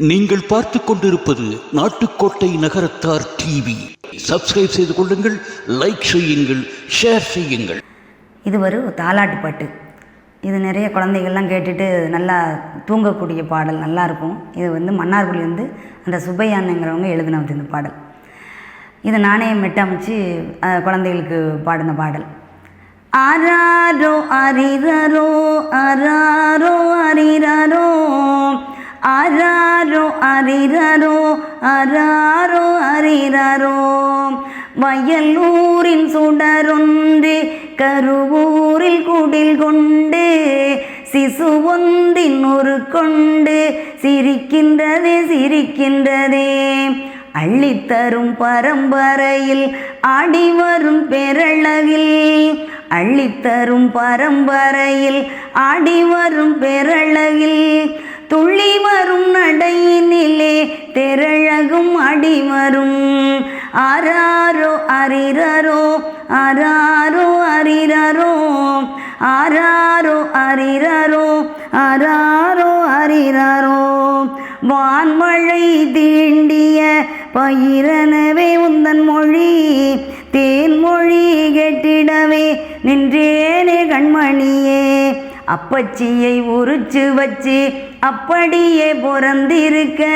நீங்கள் பார்த்து கொண்டிருப்பது நாட்டுக்கோட்டை நகரத்தார் டிவி. சப்ஸ்கிரைப் செய்து கொள்ளுங்கள் லைக் செய்யுங்கள் ஷேர் செய்யுங்கள். இது ஒரு தாலாட்டு பாட்டு. இது நிறைய குழந்தைகள்லாம் கேட்டுட்டு நல்லா தூங்கக்கூடிய பாடல் நல்லா இருக்கும். இது வந்து மன்னார்குடி வந்து அந்த சுப்பையானுங்கிறவங்க எழுதினது இந்த பாடல். இதை நானே மெட்டமைச்சு குழந்தைகளுக்கு பாடின பாடல். அராரோ அரிரரோ அராரோ அரிரரோ. அரிரரோ ஆராரோ அரிரரோ வயலூரின் சுடரொன்று கருவூரில் குடில் கொண்டு சிசு ஒன்றின் ஒரு கொண்டு சிரிக்கின்றதே சிரிக்கின்றதே. அள்ளித்தரும் பரம்பரையில் ஆடி வரும் பேரழகில் அள்ளித்தரும் பரம்பரையில் ஆடி வரும் பேரழகில் துள்ளி வரும் நடையினிலே தெரழகும் அடி வரும். ஆராரோ அரிரரோ ஆராரோ அரிரரோ ஆராரோ அரிரரோ ஆராரோ அரிரரோ. வான்மழை தீண்டிய பயிரனவே உந்தன் மொழி தேன்மொழி கெட்டிடவே நின்றேனே கண்மணியே. அப்பச்சியை உரிச்சு வச்சு அப்படியே பிறந்திருக்க.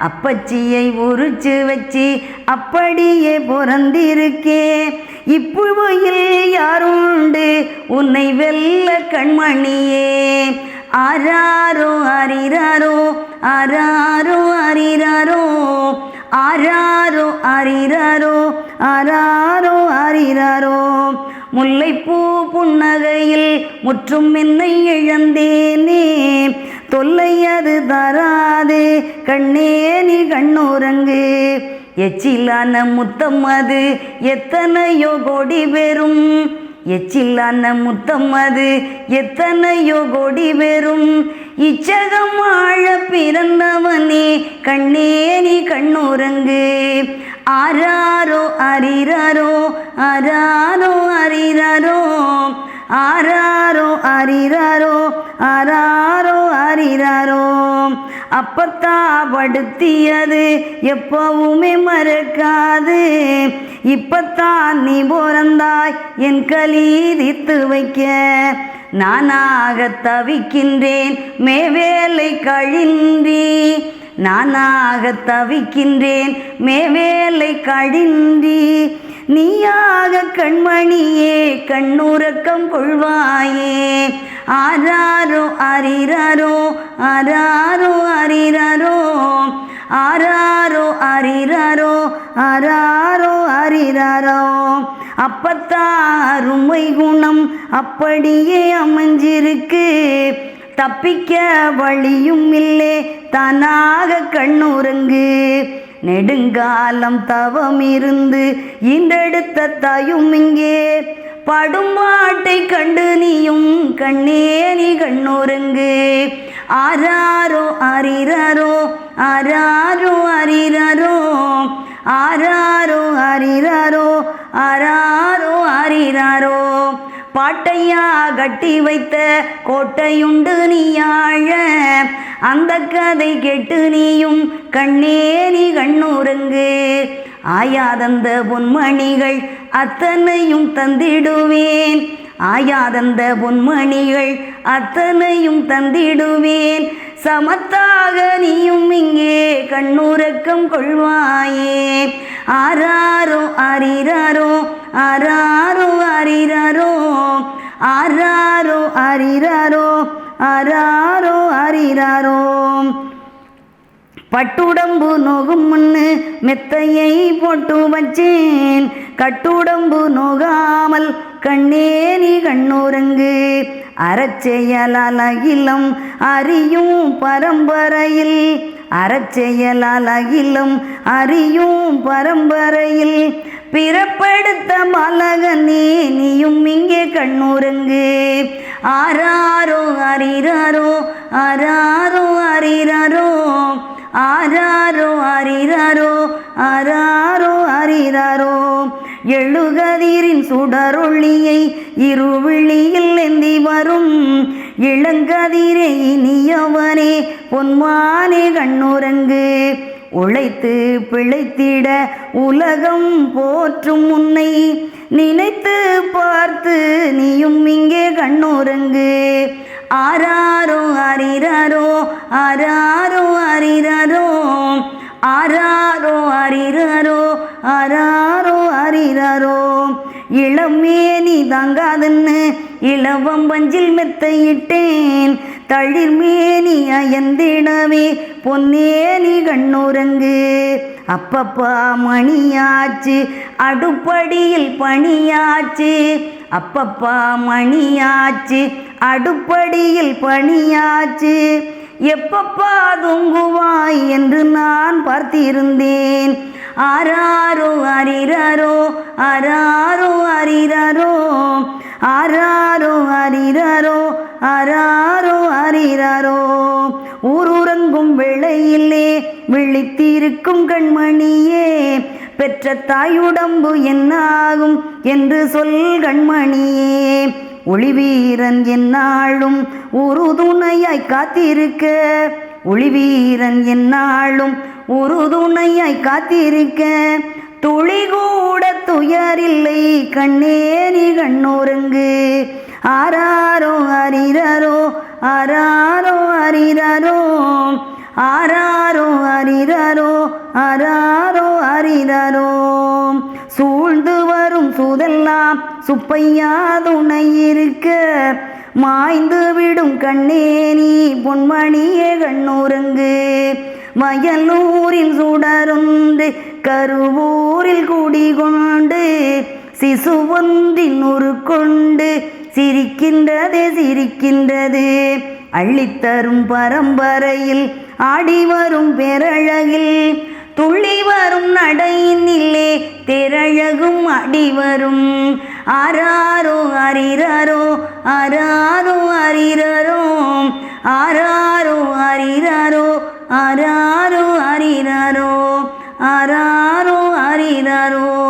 அப்பச்சியை உரிச்சு வச்சு அப்படியே பிறந்திருக்கே. இப்புவையில் யாருண்டு? உன்னை வெல்ல கண்மணியே. ஆராரோ அரிராரோ ஆராரோ அரிராரோ ஆராரோ அரிராரோ ஆராரோ அரிராரோ. முல்லைப்பூ புன்னகையில் முற்றும் என்னை இழந்தேனே தொல்லை அது தராது கண்ணே நீ கண்ணுறங்கு எச்சிலான முத்தம் அது எத்தனையோ கொடி பெறும் எச்சிலான முத்தம் அது எத்தனையோ கொடி பெறும் இச்சகம் ஆழ பிறந்தவனே கண்ணே நீ கண்ணுறங்கு ஆராரோ அரிராரோ அராரோ அரிராரோ ஆராரோ அரிராரோ ஆராரோ அரிராரோ அப்பத்தா படுத்தியது எப்பவுமே மறக்காது. இப்பத்தான் நீ பிறந்தாய் என் கலீதித்து வைக்க. நானாக தவிக்கின்றேன் மேவேலை கழின்றி. நானாக தவிக்கின்றேன் மேவேலை கழின்றி. நீயாக கண்மணியே கண்ணுறக்கம் கொள்வாயே. ஆராரோ அரிரரோ ஆராரோ அரிரரோ. ஆராரோ அரிரரோ ஆராரோ அரிரரோ. அப்பத்தா அருமை குணம் அப்படியே அமைஞ்சிருக்கு. தப்பிக்க வழியும் இல்லை தானாக கண்ணுறங்கு. நெடுங்காலம் தவம் இருந்து இந்தெடுத்த தாயும் இங்கே. படும் படும்பாட்டை கண்டு நீயும் கண்ணே நீ கண்ணுறங்கு. ஆராரோ அரிரரோ ஆராரோ அரிரரோ ஆராரோ அரிரரோ ஆராரோ அரிரரோ பாட்டையா கட்டி வைத்த கோட்டையுண்டு நீயாழ அந்த கதை கேட்டு நீயும் கண்ணே நீ கண்ணுறங்கு ஆயாதந்த பொன்மணிகள் அத்தனையும் தந்திடுவேன். ஆயாதந்த பொன்மணிகள் அத்தனையும் தந்திடுவேன். சமத்தாக நீயும் இங்கே கண்ணுறக்கம் கொள்வாயே. ஆராரோ அரிராரோ ஆராரோ அரிராரோ ஆராரோ அரிராரோ ஆராரோ அரிராரோ பட்டுடம்பு நோகும் முன்னு மெத்தையை போட்டு வச்சேன் கட்டுடம்பு நோகாமல் கண்ணே நீ கண்ணுறங்கு அறச்செயலால் அகிலம் அறியும் பரம்பரையில். அறச்செயலால் அகிலம் அறியும் பரம்பரையில். பிறப்படுத்த மலகனே நீயும் இங்கே கண்ணுறங்கு ஆறாரோ அரிராரோ அராரோ அரிராரோ ஆராரோ அரிராரோ அராரோ அரிராரோ எழுகதிரின் சுடரொளியை இருவிழியில் எந்தி வரும் இளங்கதிரே இனியவனே பொன்மானே கண்ணுரங்கு உழைத்து பிழைத்திட உலகம் போற்றும் உன்னை நினைத்து பார்த்து நீயும் இங்கே கண்ணுரங்கு ஆராரோ அரிரரோ ஆராரோ அரிரரோ ஆராரோ அரிரரோ ஆராரோ அரிரரோ இளமேனி தாங்காதுன்னு இளவம் பஞ்சில் மெத்தையிட்டேன். தளிர்மேனி அயந்திடவே பொன்னேனி கண்ணுரங்கு அப்பப்பா மணியாச்சு அடுப்படியில் பணியாச்சு. அப்பப்பா மணியாச்சு அடுப்படியில் பணியாச்சு. எப்பப்பா தூங்குவாய் என்று நான் பார்த்திருந்தேன். ஆராரோ அரிரரோ அராரோ அரிரரோ ஆராரோ அரிரரோ அராரோ அரிரரோ. ஊருறங்கும் வேளையிலே விழித்திருக்கும் கண்மணியே பெற்ற தாயுடம்பு என்னாகும் என்று சொல் கண்மணியே. ஒளிவீரன் என்னாலும் ஒரு துணையாய் காத்திருக்க. ஒளிவீரன் என்னாலும் ஒரு துணையாய் காத்திருக்க. துளி கூட துயரில்லை கண்ணேரி கண்ணோருங்கு. ஆராரோ அரிரரோ ஆராரோ அரிரரோ. ஆராரோ அரிரரோ ஆராரோ அரிரரோ. சூழ்ந்து வரும் சூதெல்லாம் சுப்பையா துணை இருக்க மாய்ந்து விடும் கண்ணேனி பொன்மணியே கண்ணுறங்கு மயலூரில் சுடரொன்று கருவூரில் குடிகொண்டு. சிசுவொன்றின் உருக்கொண்டு சிரிக்கின்றதே சிரிக்கின்றது. அள்ளித்தரும் பரம்பரையில் ஆடி வரும் பேரழகில். துள்ளி வரும் நடையினிலே திரழகும் அடி வரும். ஆராரோ அரிரரோ ஆராரோ அரிரரோ ஆராரோ அரிரரோ ஆராரோ அரிரரோ ஆராரோ அரிரரோ.